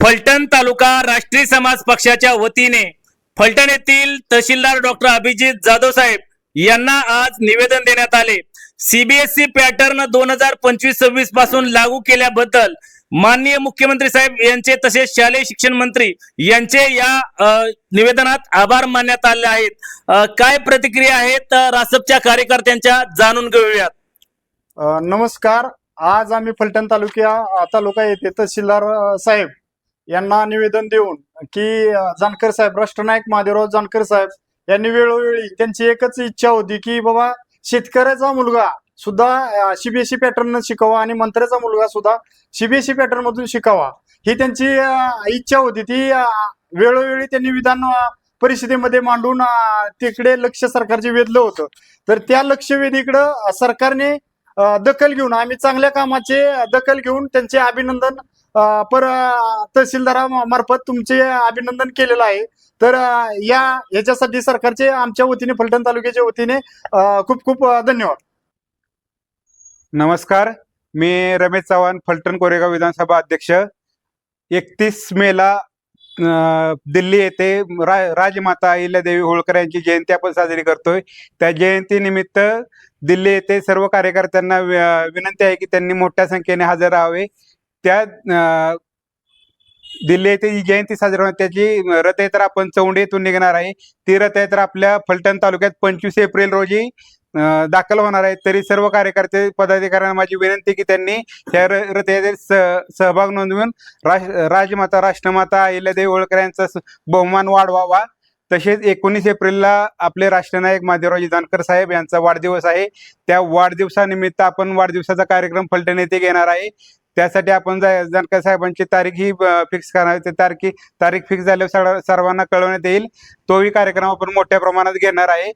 फलटण तालुका राष्ट्रीय समाज पक्षाच्या वतीने फलटण येथील तहसीलदार डॉक्टर अभिजित जाधव साहेब यांना आज निवेदन देण्यात आले. सीबीएसई पॅटर्न दोन हजार पंचवीस सव्वीसपासून लागू केल्याबद्दल माननीय मुख्यमंत्री साहेब यांचे तसेच शालेय शिक्षण मंत्री यांचे या निवेदनात आभार मानण्यात आले आहेत. काय प्रतिक्रिया आहेत रासपच्या कार्यकर्त्यांच्या जाणून घेऊयात. नमस्कार. आज आम्ही फलटण तालुक्या तालुका येथे तहसीलदार साहेब यांना निवेदन देऊन की जानकर साहेब राष्ट्रनायक महादेवराव जानकर साहेब यांनी वेळोवेळी त्यांची एकच इच्छा होती की बाबा शेतकऱ्याचा मुलगा सुद्धा सीबीएसई पॅटर्न शिकावा आणि मंत्र्याचा मुलगा सुद्धा सीबीएसई पॅटर्न मधून शिकावा. ही त्यांची इच्छा होती. ती वेळोवेळी त्यांनी विधान परिषदेमध्ये मांडून तिकडे लक्ष सरकारचे वेधलं होतं. तर त्या लक्षवेधीकडं सरकारने दखल घेऊन आम्ही चांगल्या कामाचे दखल घेऊन त्यांचे अभिनंदन पर अ, तहसीलदारामार्फत तुमचे अभिनंदन केलेलं आहे. तर या याच्यासाठी सरकारचे आमच्या वतीने फलटण तालुक्याच्या वतीने खूप खूप धन्यवाद. नमस्कार. मी रमेश चव्हाण फलटण कोरेगाव विधानसभा अध्यक्ष. एकतीस मेला दिल्ली येथे रा राजमाता अहिल्यादेवी होळकर यांची जयंती आपण साजरी करतोय. त्या जयंतीनिमित्त दिल्ली येथे सर्व कार्यकर्त्यांना विनंती आहे की त्यांनी मोठ्या संख्येने हजर राहावे. त्या अं, दिल्ली येथे जी जयंती साजरी होणार त्याची रथयात्रा आपण चौंडी येथून निघणार आहे. ती रथयात्रा आपल्या फलटण तालुक्यात पंचवीस एप्रिल रोजी दाखल होणार आहे. तरी सर्व कार्यकर्ते पदाधिकाऱ्यांना माझी विनंती की त्यांनी या र- रथयात्रेत सहभाग नोंदवून राज राजमाता राष्ट्रमाता अहिल्यादेवी होळकर यांचा बहुमान वाढवावा. तसेच एकोणीस एप्रिलला आपले राष्ट्रनायक माधवरावजी जानकर साहेब यांचा वाढदिवस आहे. त्या वाढदिवसानिमित्त आपण वाढदिवसाचा कार्यक्रम फलटण येथे घेणार आहे. त्यासाठी आपण जानकर साहेबांची तारीख ही फिक्स करणार ते तारखी तारीख फिक्स झाल्यावर सर्वांना कळवण्यात येईल. तोही कार्यक्रम आपण मोठ्या प्रमाणात घेणार आहे.